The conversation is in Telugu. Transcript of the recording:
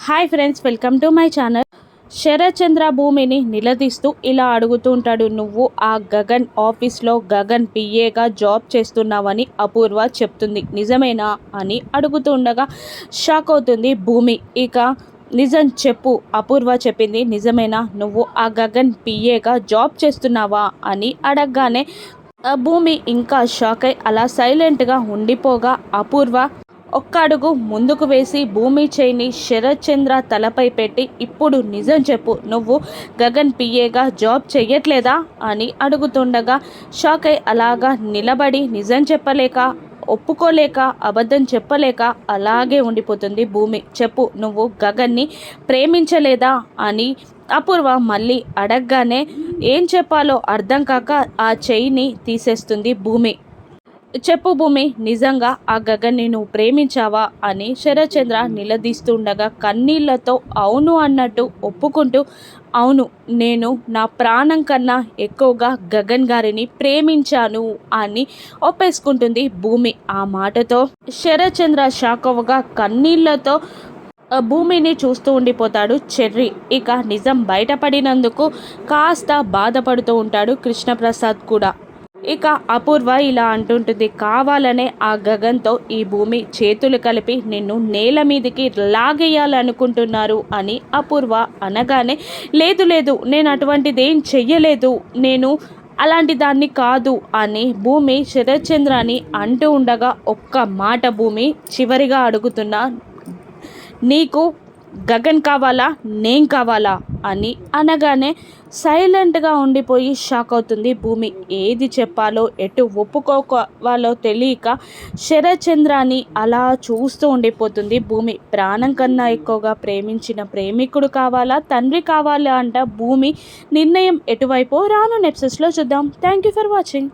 Hi friends welcome to my channel. Sarathchandra భూమిని నిలదీస్తూ ఇలా అడుగుతూ ఉంటాడు నువ్వు ఆ గగన్ ఆఫీస్లో గగన్ పిఏగా జాబ్ చేస్తున్నావని అపూర్వ చెప్తుంది. నిజమేనా? అని అడుగుతూ ఉండగా షాక్ అవుతుంది భూమి. ఇక నిజం చెప్పు అపూర్వ చెప్పింది నిజమేనా? నువ్వు ఆ గగన్ పిఏగా జాబ్ చేస్తున్నావా? అని అడగగానే ఆ భూమి ఇంకా షాక్ అయి అలా సైలెంట్గా ఉండిపోగా అపూర్వ ఒక్క అడుగు ముందుకు వేసి భూమి చేయిని శరత్చంద్ర తలపై పెట్టి ఇప్పుడు నిజం చెప్పు నువ్వు గగన్ పిఏగా జాబ్ చెయ్యట్లేదా? అని అడుగుతుండగా షాక్ అయి అలాగా నిలబడి నిజం చెప్పలేక ఒప్పుకోలేక అబద్ధం చెప్పలేక అలాగే ఉండిపోతుంది భూమి. చెప్పు నువ్వు గగన్ని ప్రేమించలేదా? అని అపూర్వ మళ్ళీ అడగగానే ఏం చెప్పాలో అర్థం కాక ఆ చెయ్యిని తీసేస్తుంది భూమి. చెప్పు భూమి నిజంగా ఆ గగన్ని నువ్వు ప్రేమించావా అని శరచంద్ర నిలదీస్తుండగా కన్నీళ్ళతో అవును అన్నట్టు ఒప్పుకుంటూ అవును నేను నా ప్రాణం కన్నా ఎక్కువగా గగన్ గారిని ప్రేమించాను అని ఒప్పేసుకుంటుంది భూమి. ఆ మాటతో శరచంద్ర షాక్ కన్నీళ్ళతో భూమిని చూస్తూ ఉండిపోతాడు చెర్రి. ఇక నిజం బయటపడినందుకు కాస్త బాధపడుతూ ఉంటాడు కృష్ణప్రసాద్ కూడా. ఇక అపూర్వ ఇలా అంటుంటుంది కావాలనే ఆ గగన్తో ఈ భూమి చేతులు కలిపి నిన్ను నేల మీదకి లాగేయాలనుకుంటున్నారు అని అపూర్వ అనగానే లేదు లేదు నేను అటువంటిదేం చెయ్యలేదు నేను అలాంటి దాన్ని కాదు అని భూమి శరత్చంద్రాని అంటూ ఉండగా ఒక్క మాట భూమి చివరిగా అడుగుతున్నా నీకు గగన్ కావాలా? నేను కావాలా? అని అనగానే సైలెంట్గా ఉండిపోయి షాక్ అవుతుంది భూమి. ఏది చెప్పాలో ఎటు ఒప్పుకోవాలో తెలియక శరచంద్రాన్ని అలా చూస్తూ ఉండిపోతుంది భూమి. ప్రాణం కన్నా ఎక్కువగా ప్రేమించిన ప్రేమికుడు కావాలా తండ్రి కావాలా అంట భూమి. నిర్ణయం ఎటువైపో రాను నెప్సెస్లో చూద్దాం. Thank you for watching.